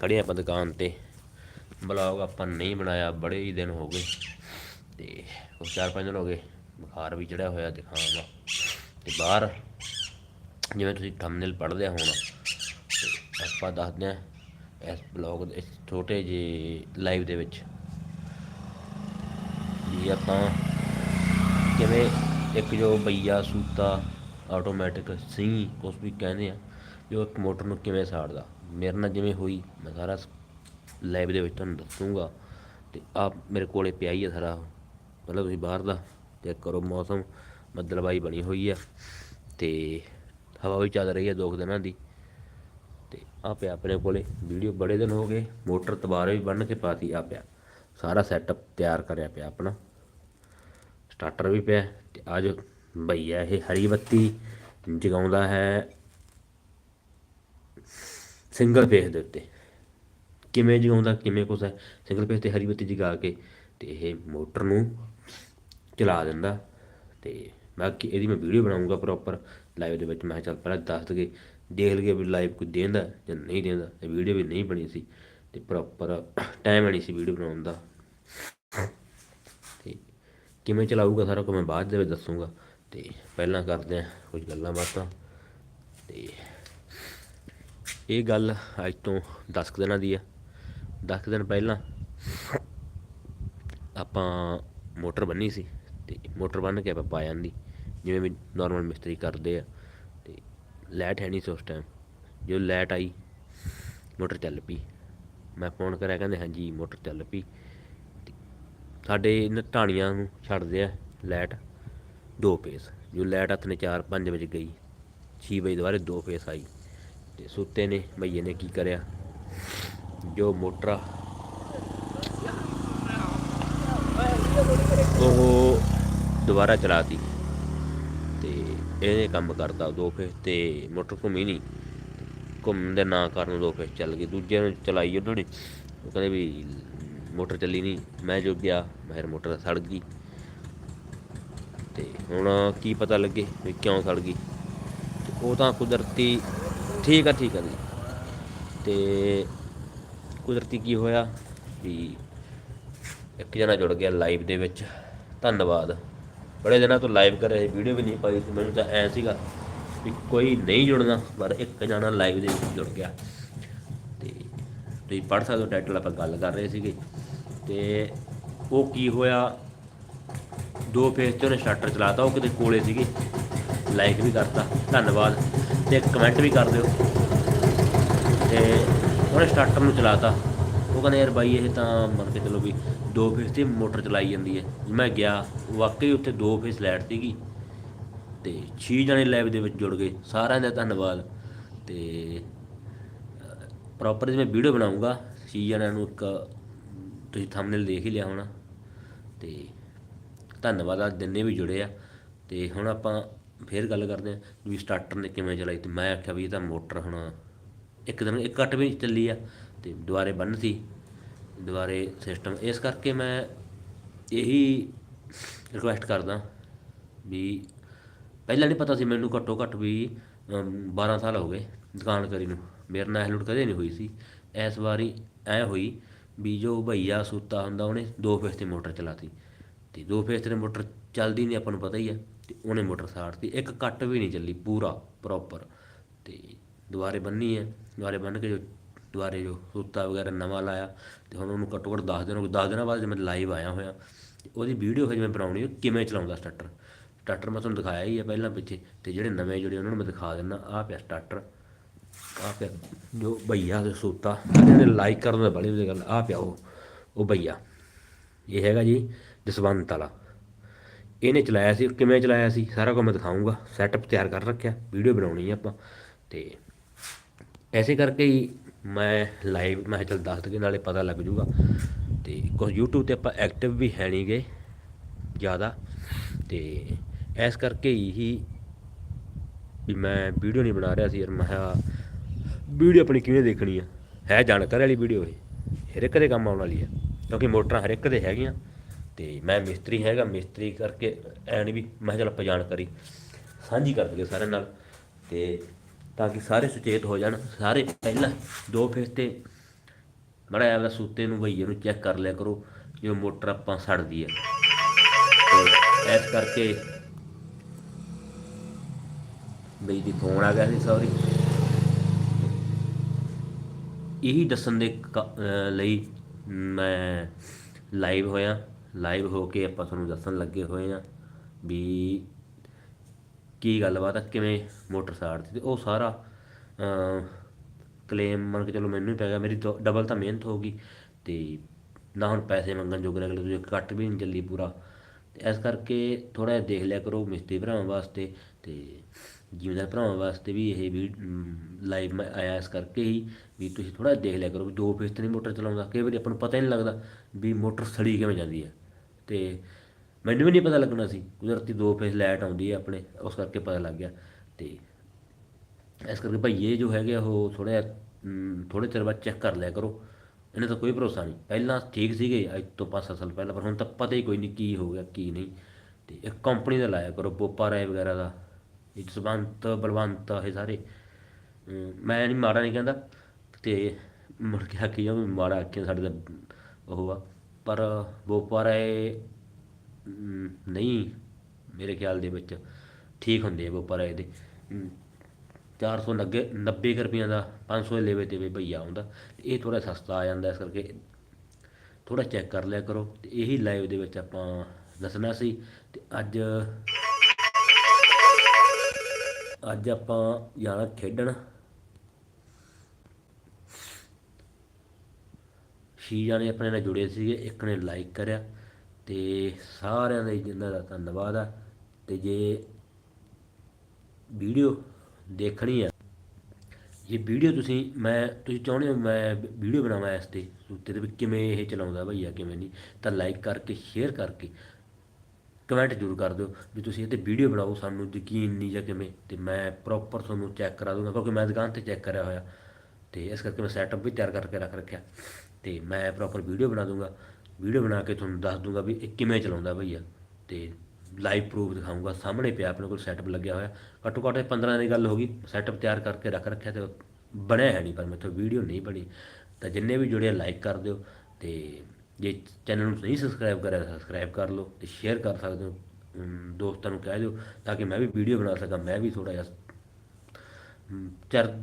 ਖੜੇ ਆਪਾਂ ਦੁਕਾਨ ਤੇ। ਬਲੌਗ ਆਪਾਂ ਨਹੀਂ ਬਣਾਇਆ, ਬੜੇ ਹੀ ਦਿਨ ਹੋ ਗਏ। ਤੇ ਉਹ ਚਾਰ ਪੰਜ ਦਿਨ ਹੋ ਗਏ, ਬੁਖਾਰ ਵੀ ਚੜਿਆ ਹੋਇਆ ਦਿਖਾਵਾਂ ਤੇ ਬਾਹਰ ਜਿਵੇਂ ਤੁਸੀਂ ਥੰਬਨੇਲ ਪੜ੍ਹਦੇ ਹੋਣਾ ਆਪਾਂ ਦੱਸਦੇ ਹਾਂ ਇਸ ਬਲੌਗ ਦੇ, ਇਸ ਛੋਟੇ ਜਿਹੇ ਲਾਈਵ ਦੇ ਵਿੱਚ ਵੀ ਆਪਾਂ ਕਿਵੇਂ ਇੱਕ ਜੋ ਬਈਆ ਸੂਤਾ ਆਟੋਮੈਟਿਕ ਸੀ ਕੁਛ ਵੀ ਕਹਿੰਦੇ ਆ ਜੋ ਇੱਕ ਮੋਟਰ ਨੂੰ ਕਿਵੇਂ ਸਾੜਦਾ। ਮੇਰੇ ਨਾਲ ਜਿਵੇਂ ਹੋਈ, ਮੈਂ ਸਾਰਾ ਲਾਈਵ ਦੇ ਵਿੱਚ ਤੁਹਾਨੂੰ ਦੱਸੂਗਾ। ਤੇ ਆਪ ਮੇਰੇ ਕੋਲੇ ਪਿਆ ਹੀ ਆ ਸਾਰਾ। ਮਤਲਬ ਤੁਸੀਂ ਬਾਹਰ ਦਾ ਚੈੱਕ ਕਰੋ ਮੌਸਮ, ਬੱਦਲਬਾਈ ਬਣੀ ਹੋਈ ਆ। ਤੇ ਹਵਾ ਵੀ ਚੱਲ ਰਹੀ ਹੈ ਦੋ ਕੁ ਦਿਨਾਂ ਦੀ। ਤੇ ਆ ਪਿਆ ਆਪਣੇ ਕੋਲੇ ਵੀਡੀਓ ਬੜੇ ਦਿਨ ਹੋ ਗਏ, ਮੋਟਰ ਦੁਬਾਰਾ ਵੀ ਬੰਨ ਕੇ ਪਾਤੀ ਆ ਪਿਆ ਸਾਰਾ ਸੈਟਅਪ ਤਿਆਰ ਕਰਿਆ ਪਿਆ ਆਪਣਾ। ਸਟਾਰਟਰ ਵੀ ਪਿਆ। ਤੇ ਅੱਜ ਜੋ ਭਈਆ ਇਹ ਹਰੀ ਬੱਤੀ ਜਗਾਉਂਦਾ ਹੈ ਸਿੰਗਲ ਫੇਸ ਦੇ ਉੱਤੇ। ਕਿਵੇਂ ਜਗਾਉਂਦਾ, ਕਿਵੇਂ ਕੁਛ ਹੈ। ਸਿੰਗਲ ਫੇਸ ਤੇ ਹਰੀ ਬੱਤੀ ਜਗਾ ਕੇ ਤੇ ਇਹ ਮੋਟਰ ਨੂੰ ਚਲਾ ਦਿੰਦਾ। ਤੇ ਬਾਕੀ ਇਹਦੀ ਮੈਂ ਵੀਡੀਓ ਬਣਾਉਂਗਾ ਪ੍ਰੋਪਰ ਲਾਈਵ ਦੇ ਵਿੱਚ। ਮੈਂ ਕਿਹਾ ਚੱਲ ਪਹਿਲਾਂ ਦੱਸ ਦਗੇ ਦੇਖ ਲਈਏ ਵੀ ਲਾਈਵ ਕੋਈ ਦੇਂਦਾ ਜਾਂ ਨਹੀਂ ਦੇਂਦਾ। ਤੇ ਵੀਡੀਓ ਵੀ ਨਹੀਂ ਬਣੀ ਸੀ ਤੇ ਪ੍ਰੋਪਰ ਟਾਈਮ ਨਹੀਂ ਸੀ ਵੀਡੀਓ ਬਣਾਉਣ ਦਾ। ਤੇ ਕਿਵੇਂ ਚਲਾਊਗਾ ਸਾਰਾ ਕੁਝ ਮੈਂ ਬਾਅਦ ਦੇ ਵਿੱਚ ਦੱਸੂਗਾ। ਤੇ ਪਹਿਲਾਂ ਕਰਦੇ ਆ ਕੁਝ ਗੱਲਾਂ ਬਾਤਾਂ। ਤੇ ਇਹ ਗੱਲ ਅੱਜ ਤੋਂ 10 ਕੁ ਦਿਨਾਂ ਦੀ ਆ। 10 ਕੁ ਦਿਨ ਪਹਿਲਾਂ ਆਪਾਂ ਮੋਟਰ ਬੰਨੀ ਸੀ ਤੇ ਮੋਟਰ ਬੰਨ ਕੇ ਆਪਾਂ ਪਾ ਜਾਂਦੀ ਜਿਵੇਂ ਵੀ ਨਾਰਮਲ ਮਿਸਤਰੀ ਕਰਦੇ ਆ ਤੇ ਲਾਈਟ ਹੈ ਨਹੀਂ ਸੀ ਉਸ ਟਾਈਮ ਜੋ ਲਾਈਟ ਆਈ, ਮੋਟਰ ਚੱਲ ਪਈ। ਮੈਂ ਫੋਨ ਕਰਿਆ, ਕਹਿੰਦੇ ਹਾਂਜੀ, ਮੋਟਰ ਚੱਲ ਪਈ। ਤੇ ਸਾਡੇ ਇਹਨਾਂ ਢਾਣੀਆਂ ਨੂੰ ਛੱਡਦੇ ਆ ਲਾਈਟ ਦੋ ਫੇਸ ਜੋ ਲਾਈਟ ਹੱਥ ਨੇ 4 5 ਵਜੇ ਗਈ 6 ਵਜੇ ਦੁਬਾਰੇ ਦੋ ਫੇਸ ਆਈ। ਤੇ ਸੁੱਤੇ ਨੇ ਭਈਏ ਨੇ ਕੀ ਕਰਿਆ? ਜੋ ਮੋਟਰ। ਆ ਉਹ ਦੁਬਾਰਾ ਚਲਾਤੀ। ਤੇ ਇਹਨੇ ਕੰਮ ਕਰਤਾ ਦੋ ਫੇਸ ਤੇ ਮੋਟਰ ਘੁੰਮੀ ਨਹੀਂ। ਘੁੰਮਣ ਦੇ ਨਾ ਕਾਰਨ ਦੋ ਫੇਸ ਚੱਲ ਗਈ। ਦੂਜੇ ਨੂੰ ਚਲਾਈ ਉਹਨਾਂ ਨੇ। ਉਹ ਕਹਿੰਦੇ ਵੀ ਮੋਟਰ ਚੱਲੀ ਨਹੀਂ। ਮੈਂ ਜੋ ਗਿਆ, ਮੈਂ ਮੋਟਰ ਸੜ ਗਈ। ਤੇ ਹੁਣ ਕੀ ਪਤਾ ਲੱਗੇ ਵੀ ਕਿਉਂ ਸੜ ਗਈ। ਉਹ ਤਾਂ ਕੁਦਰਤੀ ਠੀਕ ਆ ਠੀਕ ਆ ਜੀ। ਤੇ ਕੁਦਰਤੀ ਕੀ ਹੋਇਆ? ਵੀ ਇੱਕ ਜਣਾ ਜੁੜ ਗਿਆ ਲਾਈਵ ਦੇ ਵਿੱਚ। ਧੰਨਵਾਦ। ਬੜੇ ਦਿਨਾਂ ਤੋਂ ਲਾਈਵ ਕਰ ਰਿਹਾ ਵੀਡੀਓ ਵੀ ਨਹੀਂ ਪਾਈ ਸੀ। ਮੈਨੂੰ ਤਾਂ ਐ ਸੀਗਾ ਵੀ ਕੋਈ ਨਹੀਂ ਜੁੜਨਾ, ਪਰ ਇੱਕ ਜਣਾ ਲਾਈਵ ਦੇ ਵਿੱਚ ਜੁੜ ਗਿਆ। ਤੇ ਤੁਸੀਂ ਪੜ੍ਹ ਸਕਦੇ ਹੋ ਟਾਈਟਲ ਆਪਾਂ ਗੱਲ ਕਰ ਰਹੇ ਸੀਗੇ। ਤੇ ਉਹ ਕੀ ਹੋਇਆ? ਦੋ ਫੇਸ ਤੇ ਉਹਨੇ ਸ਼ਟਰ ਚਲਾਤਾ, ਉਹ ਕਿਤੇ ਕੋਲੇ ਸੀਗੇ। ਲਾਈਕ ਵੀ ਕਰਤਾ। ਧੰਨਵਾਦ। ਤੇ ਕਮੈਂਟ ਵੀ ਕਰ ਦਿਓ। ਤੇ ਉਹਨੇ ਸਟਾਰਟਰ ਨੂੰ ਚਲਾਤਾ। ਉਹ ਕਹਿੰਦੇ, ਯਾਰ ਬਾਈ, ਇਹ ਤਾਂ ਮੰਨ ਕੇ ਚਲੋ ਵੀ ਦੋ ਫੇਸ ਤੇ ਮੋਟਰ ਚਲਾਈ ਜਾਂਦੀ ਹੈ। ਮੈਂ ਗਿਆ, ਵਾਕਈ ਉੱਥੇ ਦੋ ਫੇਸ ਲਾਈਟ ਸੀਗੀ। ਤੇ 6 ਜਣੇ ਲਾਈਵ ਦੇ ਵਿੱਚ ਜੁੜ ਗਏ। ਸਾਰਿਆਂ ਦਾ ਧੰਨਵਾਦ। ਤੇ ਪ੍ਰੋਪਰ ਜਿਵੇਂ ਵੀਡੀਓ ਬਣਾਉਂਗਾ 6 ਜਣਿਆਂ ਨੂੰ ਇੱਕ, ਤੁਸੀਂ ਥੰਬਨੇਲ ਦੇਖ ਹੀ ਲਿਆ ਹੋਣਾ। ਤੇ ਧੰਨਵਾਦ ਆ ਜਿੰਨੇ ਵੀ ਜੁੜੇ ਆ। ਤੇ ਹੁਣ ਆਪਾਂ ਫੇਰ ਗੱਲ ਕਰਦੇ ਆ ਵੀ ਸਟਾਰਟਰ ਨੇ ਕਿਵੇਂ ਚਲਾਈ ਤੇ ਮੈਂ ਆਖਿਆ ਵੀ ਇਹ ਤਾਂ ਮੋਟਰ ਹੁਣ ਇੱਕ ਦਿਨ ਇੱਕ ਕੱਟ ਵੀ ਚੱਲੀ ਆ ਤੇ ਦੁਬਾਰੇ ਬੰਨ ਸੀ ਦੁਬਾਰੇ ਸਿਸਟਮ ਇਸ ਕਰਕੇ ਮੈਂ ਇਹੀ ਰਿਕੁਐਸਟ ਕਰਦਾ ਵੀ ਪਹਿਲਾਂ ਨਹੀਂ ਪਤਾ ਸੀ ਮੈਨੂੰ ਘੱਟੋ ਘੱਟ ਵੀ ਅਮ, 12 ਸਾਲ ਹੋ ਗਏ ਦੁਕਾਨ ਕਰੀ ਨੂੰ। ਮੇਰੇ ਨਾਲ ਹੈਲੂਟ ਕਦੇ ਨਹੀਂ ਹੋਈ ਸੀ। ਇਸ ਵਾਰੀ ਐ ਹੋਈ ਵੀ ਜੋ ਭਈਆ ਸੂਤਾ ਹੁੰਦਾ ਉਹਨੇ ਦੋ ਫੇਸ ਤੇ ਮੋਟਰ ਚਲਾਤੀ। ਤੇ ਦੋ ਫੇਸ ਤੇ ਮੋਟਰ ਚੱਲਦੀ ਨਹੀਂ ਆਪਾਂ ਨੂੰ ਪਤਾ ਹੀ ਆ। ਤੇ ਉਹਨੇ ਮੋਟਰ ਸਾੜਤੀ, ਇੱਕ ਕੱਟ ਵੀ ਨਹੀਂ ਚੱਲੀ, ਪੂਰਾ ਪ੍ਰੋਪਰ ਤੇ ਦੁਬਾਰੇ ਬੰਨੀ ਹੈ ਦੁਬਾਰੇ ਬੰਨ ਕੇ ਜੋ, ਦੁਬਾਰੇ ਜੋ ਸੂਤਾ ਵਗੈਰਾ ਨਵਾਂ ਲਾਇਆ, ਤੇ ਹੁਣ ਉਹਨੂੰ ਘੱਟੋ ਘੱਟ 10 ਦਿਨ ਹੋ ਗਏ 10 ਦਿਨਾਂ ਬਾਅਦ ਜਿਵੇਂ ਲਾਈਵ ਆਇਆ ਹੋਇਆ ਤੇ ਉਹਦੀ ਵੀਡੀਓ ਹਜੇ ਮੈਂ ਬਣਾਉਣੀ ਹੈ ਕਿਵੇਂ ਚਲਾਉਂਦਾ ਸਟਾਰਟਰ ਸਟਾਰਟਰ ਮੈਂ ਤੁਹਾਨੂੰ ਦਿਖਾਇਆ ਹੀ ਹੈ ਪਹਿਲਾਂ ਪਿੱਛੇ, ਤੇ ਜਿਹੜੇ ਨਵੇਂ ਜੁੜੇ ਉਹਨਾਂ ਨੂੰ ਮੈਂ ਦਿਖਾ ਦਿੰਦਾ, ਆਹ ਪਿਆ ਸਟਾਰਟਰ ਆਹ ਪਿਆ ਜੋ ਭਈਆ ਦੇ ਸੂਤਾ ਜਿਹੜੇ ਲਾਈਕ ਕਰਨ ਦਾ ਬੜੀ ਵਧੀਆ ਗੱਲ, ਆਹ ਪਿਆ ਉਹ ਉਹ ਭਈਆ ਇਹ ਹੈਗਾ ਜੀ ਜਸਵੰਤ ਵਾਲਾ। ਇਹਨੇ ਚਲਾਇਆ ਸੀ, ਕਿਵੇਂ ਚਲਾਇਆ ਸੀ, ਸਾਰਾ ਕੁਝ ਮੈਂ ਦਿਖਾਉਂਗਾ ਸੈਟਅਪ ਤਿਆਰ ਕਰ ਰੱਖਿਆ ਵੀਡੀਓ ਬਣਾਉਣੀ ਹੈ ਆਪਾਂ। ਤੇ ਐਸੇ ਕਰਕੇ ਹੀ ਮੈਂ ਲਾਈਵ ਮੈਂ ਕਿਹਾ ਚੱਲ ਦੱਸ ਦਗੇ ਨਾਲੇ ਪਤਾ ਲੱਗ ਜੂਗਾ। ਤੇ ਕੁਝ YouTube ਤੇ ਆਪਾਂ ਐਕਟਿਵ ਵੀ ਹੈ ਨਹੀਂ ਗੇ, ਜ਼ਿਆਦਾ। ਤੇ ਇਸ ਕਰਕੇ ਹੀ ਵੀ ਮੈਂ ਵੀਡੀਓ ਨਹੀਂ ਬਣਾ ਰਿਹਾ ਸੀ ਯਾਰ, ਮੈਂ ਕਿਹਾ ਵੀਡੀਓ ਆਪਣੀ ਕਿਵੇਂ ਦੇਖਣੀ ਆ? ਹੈ ਜਾਣਕਾਰੀ ਵਾਲੀ ਵੀਡੀਓ ਇਹ। ਹਰੇਕ ਦੇ ਕੰਮ ਆਉਣ ਵਾਲੀ ਆ, ਕਿਉਂਕਿ ਮੋਟਰਾਂ ਹਰ ਇੱਕ ਦੇ ਹੈਗੀਆਂ। ਤੇ ਮੈਂ ਮਿਸਤਰੀ ਹੈਗਾ, ਮਿਸਤਰੀ ਕਰਕੇ ਐ ਵੀ ਮੈਂ ਕਿਹਾ ਚੱਲ ਆਪਾਂ ਜਾਣਕਾਰੀ ਸਾਂਝੀ ਕਰ ਦਈਏ ਸਾਰਿਆਂ ਨਾਲ ਤੇ ਤਾਂ ਕਿ ਸਾਰੇ ਸੁਚੇਤ ਹੋ ਜਾਣ। ਸਾਰੇ ਪਹਿਲਾਂ ਦੋ ਫੇਸ ਤੇ ਮੜਾ ਆਪਦਾ ਸੂਤੇ ਨੂੰ ਭਈਏ ਨੂੰ ਚੈੱਕ ਕਰ ਲਿਆ ਕਰੋ ਜਿਵੇਂ ਮੋਟਰ ਆਪਾਂ ਸੜਦੀ ਹੈ ਤੇ ਇਸ ਕਰਕੇ ਬਈ ਦੀ ਫੋਨ ਆ ਗਿਆ ਸੀ ਸੌਰੀ ਇਹੀ ਦੱਸਣ ਦੇ ਕ- ਲਈ ਮੈਂ ਲਾਈਵ ਹੋਇਆ। ਲਾਈਵ ਹੋ ਕੇ ਆਪਾਂ ਤੁਹਾਨੂੰ ਦੱਸਣ ਲੱਗੇ ਹੋਏ ਆ ਵੀ ਕੀ ਗੱਲਬਾਤ ਆ, ਕਿਵੇਂ ਮੋਟਰ ਸਾੜਦੀ ਤੇ ਉਹ ਸਾਰਾ ਕਲੇਮ ਮੰਨ ਕੇ ਚਲੋ ਮੈਨੂੰ ਹੀ ਪੈ ਗਿਆ, ਮੇਰੀ ਡਬਲ ਤਾਂ ਮਿਹਨਤ ਹੋ ਗਈ ਤੇ ਨਾ ਹੁਣ ਪੈਸੇ ਮੰਗਣ ਜੋਗੇ ਅਗਲੇ ਤੁਸੀਂ ਕੱਟ ਵੀ ਨਹੀਂ ਚੱਲੀ ਪੂਰਾ। ਤੇ ਇਸ ਕਰਕੇ ਥੋੜਾ ਜਿਹਾ ਦੇਖ ਲਿਆ ਕਰੋ ਮਿਸਤਰੀ ਭਰਾਵਾਂ ਵਾਸਤੇ ਤੇ ਜ਼ਿਮੀਦਾਰ ਭਰਾਵਾਂ ਵਾਸਤੇ ਵੀ ਇਹ ਵੀ ਲਾਈਵ ਮੈਂ ਆਇਆ ਇਸ ਕਰਕੇ ਹੀ ਵੀ ਤੁਸੀਂ ਥੋੜਾ ਜਿਹਾ ਦੇਖ ਲਿਆ ਕਰੋ ਵੀ ਦੋ ਫੇਸ ਤੇ ਨਹੀਂ ਮੋਟਰ ਚਲਾਉਂਦਾ, ਕਈ ਵਾਰੀ ਆਪਾਂ ਨੂੰ ਪਤਾ ਹੀ ਨਹੀਂ ਲੱਗਦਾ ਵੀ ਮੋਟਰ ਸੜੀ ਕਿਵੇਂ ਜਾਂਦੀ ਹੈ। ਤੇ ਮੈਨੂੰ ਵੀ ਨਹੀਂ ਪਤਾ ਲੱਗਣਾ ਸੀ, ਕੁਦਰਤੀ ਦੋ ਫੇਸ ਲਾਈਟ ਆਉਂਦੀ ਹੈ ਆਪਣੇ, ਉਸ ਕਰਕੇ ਪਤਾ ਲੱਗ ਗਿਆ। ਤੇ ਇਸ ਕਰਕੇ ਭਾਈ ਇਹ ਜੋ ਹੈਗੇ ਆ, ਉਹ ਥੋੜ੍ਹਾ ਜਿਹਾ ਥੋੜੇ ਚਿਰ ਬਾਅਦ ਚੈੱਕ ਕਰ ਲਿਆ ਕਰੋ। ਇਹਨਾਂ ਦਾ ਕੋਈ ਭਰੋਸਾ ਨਹੀਂ। ਪਹਿਲਾਂ ਠੀਕ ਸੀਗੇ, ਅੱਜ ਤੋਂ 5 ਸਾਲ ਪਹਿਲਾਂ, ਪਰ ਹੁਣ ਤਾਂ ਪਤਾ ਹੀ ਕੋਈ ਨਹੀਂ ਕੀ ਹੋ ਗਿਆ, ਕੀ ਨਹੀਂ। ਤੇ ਇੱਕ ਕੰਪਨੀ ਦਾ ਲਾਇਆ ਕਰੋ ਪੋਪਾ ਰਾਏ ਵਗੈਰਾ ਦਾ। ਇਹ ਜਸਵੰਤ ਬਲਵੰਤ ਇਹ ਸਾਰੇ। ਮੈਂ ਨਹੀਂ, ਮਾੜਾ ਨਹੀਂ ਕਹਿੰਦਾ। ਤੇ ਮੁੜ ਕੇ ਆਖੀ ਜਾਊਂ ਮਾੜਾ ਆਖਿਆ ਸਾਡੇ ਦਾ ਉਹ ਆ। ਪਰ ਪੋਪਾ ਰਾਏ ਨਹੀਂ ਮੇਰੇ ਖਿਆਲ ਦੇ ਵਿੱਚ ਠੀਕ ਹੁੰਦੇ ਆ ਪੋਪਾ ਰਾਏ ਦੇ ਅਮ, 490 90 ਕੁ ਰੁਪਈਆਂ ਦਾ 500 ਲੈਵੇ ਤੇ ਵੀ ਭਈਆ ਆਉਂਦਾ ਇਹ ਥੋੜਾ ਸਸਤਾ ਆ ਜਾਂਦਾ ਇਸ ਕਰਕੇ ਥੋੜਾ ਚੈੱਕ ਕਰ ਲਿਆ ਕਰੋ। ਤੇ ਇਹੀ ਲਾਈਵ ਦੇ ਵਿੱਚ ਆਪਾਂ ਦੱਸਣਾ ਸੀ। ਤੇ ਅੱਜ ਅੱਜ ਆਪਾਂ ਜਾਣਾ ਖੇਡਣ। ਛੇ ਜਾਣੇ ਆਪਣੇ ਨਾਲ ਜੁੜੇ ਸੀਗੇ, ਇੱਕ ਨੇ ਲਾਈਕ ਕਰਿਆ ਤੇ ਸਾਰਿਆਂ ਦਾ ਹੀ ਦਾ ਧੰਨਵਾਦ ਆ। ਤੇ ਜੇ ਵੀਡੀਓ ਦੇਖਣੀ ਆ ਇਹ ਵੀਡੀਓ ਤੁਸੀਂ, ਮੈਂ, ਤੁਸੀਂ ਚਾਹੁੰਦੇ ਹੋ ਮੈਂ ਵੀਡੀਓ ਬਣਾਵਾਂ ਇਸ ਤੇ, ਸੂਤੇ ਤੇ ਵੀ ਕਿਵੇਂ ਇਹ ਚਲਾਉਂਦਾ ਭਈਆ, ਕਿਵੇਂ ਨਹੀਂ, ਤਾਂ ਲਾਈਕ ਕਰਕੇ ਸ਼ੇਅਰ ਕਰਕੇ ਕਮੈਂਟ ਜ਼ਰੂਰ ਕਰ ਦਿਓ ਵੀ ਤੁਸੀਂ ਇਹ ਤੇ ਵੀਡੀਓ ਬਣਾਓ, ਸਾਨੂੰ ਯਕੀਨ ਨਹੀਂ ਜਾਂ ਕਿਵੇਂ, ਤੇ ਮੈਂ ਪ੍ਰੋਪਰ ਤੁਹਾਨੂੰ ਚੈੱਕ ਕਰਾ ਦੂੰਗਾ, ਕਿਉਂਕਿ ਮੈਂ ਦੁਕਾਨ ਤੇ ਚੈੱਕ ਕਰਿਆ ਹੋਇਆ ਤੇ ਇਸ ਕਰਕੇ ਮੈਂ ਸੈਟਅਪ ਵੀ ਤਿਆਰ ਕਰਕੇ ਰੱਖ ਰੱਖਿਆ। ਤੇ ਮੈਂ ਪ੍ਰੋਪਰ ਵੀਡੀਓ ਬਣਾ ਦੂੰਗਾ। ਵੀਡੀਓ ਬਣਾ ਕੇ ਤੁਹਾਨੂੰ ਦੱਸ ਦੂੰਗਾ ਵੀ ਇਹ ਕਿਵੇਂ ਚਲਾਉਂਦਾ ਭਈਆ। ਤੇ ਲਾਈਵ ਪ੍ਰੂਫ ਦਿਖਾਊਂਗਾ ਸਾਹਮਣੇ ਪਿਆ ਆਪਣੇ ਕੋਲ ਸੈਟਅਪ ਲੱਗਿਆ ਹੋਇਆ। ਘੱਟੋ ਘੱਟ ਇਹ 15 ਦੀ ਗੱਲ ਹੋ ਗਈ। ਸੈਟਅਪ ਤਿਆਰ ਕਰਕੇ ਰੱਖ ਰੱਖਿਆ ਤੇ ਬਣਿਆ ਹੈ ਨਹੀਂ ਪਰ ਮੈਥੋਂ ਵੀਡੀਓ ਨਹੀਂ ਬਣੀ। ਤਾਂ ਜਿੰਨੇ ਵੀ ਜੁੜੇ ਲਾਈਕ ਕਰ ਦਿਓ। ਤੇ ਜੇ ਚੈਨਲ ਨੂੰ ਨਹੀਂ ਸਬਸਕ੍ਰਾਈਬ ਕਰਿਆ ਤਾਂ ਸਬਸਕ੍ਰਾਈਬ ਕਰ ਲਓ ਤੇ ਸ਼ੇਅਰ ਕਰ ਸਕਦੇ ਹੋ। ਦੋਸਤਾਂ ਨੂੰ ਕਹਿ ਦਿਓ ਤਾਂ ਕਿ ਮੈਂ ਵੀ ਵੀਡੀਓ ਬਣਾ ਸਕਾਂ। ਮੈਂ ਵੀ ਥੋੜਾ ਜਿਹਾ ਹਮ,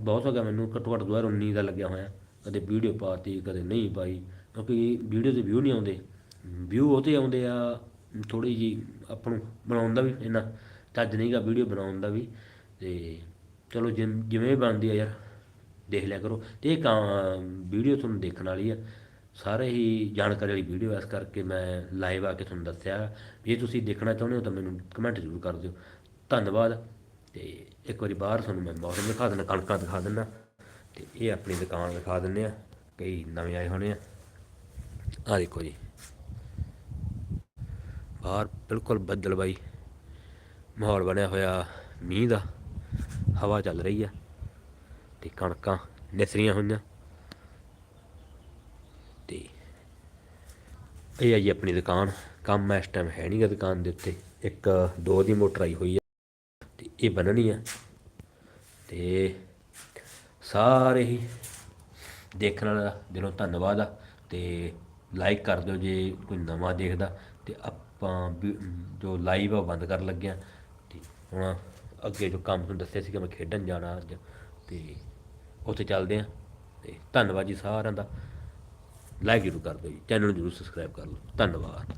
ਬਹੁਤ ਹੋ ਗਿਆ ਮੈਨੂੰ। ਘੱਟੋ ਘੱਟ 2019 ਦਾ ਲੱਗਿਆ ਹੋਇਆ। ਕਦੇ ਵੀਡੀਓ ਪਾਤੀ, ਕਦੇ ਨਹੀਂ ਪਾਈ, ਕਿਉਂਕਿ ਵੀਡੀਓ ਤੇ ਵਿਊ ਨਹੀਂ ਆਉਂਦੇ। ਵਿਊ ਉਹਤੇ ਆਉਂਦੇ ਆ ਥੋੜੀ ਜੀ ਆਪਾਂ ਨੂੰ ਬਣਾਉਣ ਦਾ ਵੀ ਇੰਨਾ ਚੱਜ ਨਹੀਂਗਾ ਵੀਡੀਓ ਬਣਾਉਣ ਦਾ ਵੀ। ਤੇ ਚਲੋ ਜਿਮ- ਜਿਵੇਂ ਬਣਦੀ ਆ ਯਾਰ, ਦੇਖ ਲਿਆ ਕਰੋ। ਤੇ ਇਹ ਵੀਡੀਓ ਤੁਹਾਨੂੰ ਦੇਖਣ ਵਾਲੀ ਆ, ਸਾਰੇ ਹੀ ਜਾਣਕਾਰੀ ਵਾਲੀ ਵੀਡੀਓ ਇਸ ਕਰਕੇ ਮੈਂ ਲਾਈਵ ਆ ਕੇ ਤੁਹਾਨੂੰ ਦੱਸਿਆ। ਜੇ ਤੁਸੀਂ ਦੇਖਣਾ ਚਾਹੁੰਦੇ ਹੋ ਤਾਂ ਮੈਨੂੰ ਕਮੈਂਟ ਜ਼ਰੂਰ ਕਰ ਦਿਓ। ਧੰਨਵਾਦ। ਤੇ ਇੱਕ ਵਾਰੀ ਬਾਹਰ ਤੁਹਾਨੂੰ ਮੈਂ ਮੌਸਮ ਦਿਖਾ ਦਿੰਦਾ, ਕਣਕਾਂ ਦਿਖਾ ਦਿੰਦਾ। ਤੇ ਇਹ ਆਪਣੀ ਦੁਕਾਨ ਦਿਖਾ ਦਿੰਦੇ ਆ, ਕਈ ਨਵੇਂ ਆਏ ਹੋਣੇ ਆ। ਆ ਦੇਖੋ ਜੀ। ਬਾਹਰ ਬਿਲਕੁਲ ਬੱਦਲ ਬਾਈ ਮਾਹੌਲ ਬਣਿਆ ਹੋਇਆ, ਮੀਂਹ ਦਾ, ਹਵਾ ਚੱਲ ਰਹੀ ਆ ਤੇ ਕਣਕਾਂ ਨਿਸਰੀਆਂ ਹੋਈਆਂ। ਤੇ ਇਹ ਆ ਜੀ ਆਪਣੀ ਦੁਕਾਨ, ਕੰਮ ਇਸ ਟਾਈਮ ਹੈ ਨਹੀਂਗਾ ਦੁਕਾਨ ਦੇ ਉੱਤੇ। ਇੱਕ, ਦੋ ਦੀ ਮੋਟਰ ਆਈ ਹੋਈ ਆ ਤੇ ਇਹ ਬੰਨਣੀ ਆ। ਤੇ ਸਾਰੇ ਹੀ ਦੇਖਣ ਵਾਲਾ ਦਿਲੋਂ ਧੰਨਵਾਦ ਆ ਤੇ ਲਾਈਕ ਕਰ ਦਿਓ ਜੇ ਕੋਈ ਨਵਾਂ ਦੇਖਦਾ ਤੇ ਆਪਾਂ ਵੀ- ਜੋ ਲਾਈਵ ਆ ਉਹ ਬੰਦ ਕਰਨ ਲੱਗਿਆ ਤੇ ਹੁਣ ਅੱਗੇ ਜੋ ਕੰਮ ਤੁਹਾਨੂੰ ਦੱਸਿਆ ਸੀ ਕਿ ਮੈਂ ਖੇਡਣ ਜਾਣਾ ਅੱਜ ਤੇ ਉੱਥੇ ਚੱਲਦੇ ਆ ਤੇ ਧੰਨਵਾਦ ਜੀ ਸਾਰਿਆਂ ਦਾ। ਲਾਈਕ ਜ਼ਰੂਰ ਕਰ ਦਿਓ ਜੀ ਚੈਨਲ ਨੂੰ ਜ਼ਰੂਰ ਸਬਸਕ੍ਰਾਈਬ ਕਰ ਲਓ। ਧੰਨਵਾਦ।